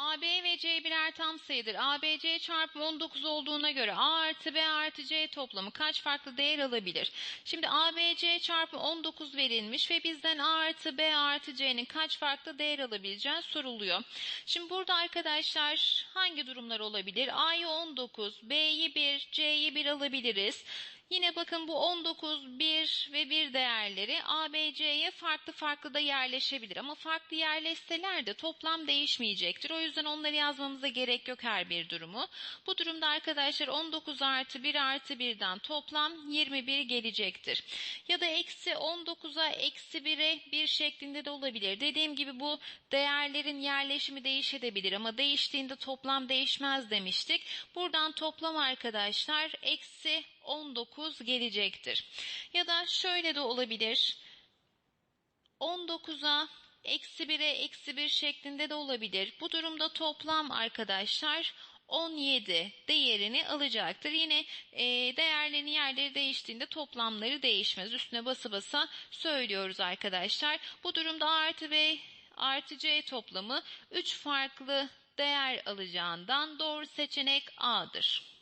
AB ve C birer tam sayıdır. ABC çarpımı 19 olduğuna göre A artı B artı C toplamı kaç farklı değer alabilir? Şimdi ABC çarpımı 19 verilmiş ve bizden A artı B artı C'nin kaç farklı değer alabileceği soruluyor. Şimdi burada arkadaşlar hangi durumlar olabilir? A'yı 19, B'yi 1, C'yi 1 alabiliriz. Yine bakın bu 19, 1 ve 1 değerleri ABC'ye farklı farklı da yerleşebilir. Ama farklı yerleşseler de toplam değişmeyecektir. O yüzden onları yazmamıza gerek yok her bir durumu. Bu durumda arkadaşlar 19 artı 1 artı 1'den toplam 21 gelecektir. Ya da eksi 19'a eksi 1'e 1 şeklinde de olabilir. Dediğim gibi bu değerlerin yerleşimi değişebilir ama değiştiğinde toplam değişmez demiştik. Buradan toplam arkadaşlar eksi 19 gelecektir. Ya da şöyle de olabilir. 19'a eksi 1'e eksi 1 şeklinde de olabilir. Bu durumda toplam arkadaşlar 17 değerini alacaktır. Yine e, değerlerin yerleri değiştiğinde toplamları değişmez. Üstüne basa basa söylüyoruz arkadaşlar. Bu durumda A artı B artı C toplamı 3 farklı değer alacağından doğru seçenek A'dır.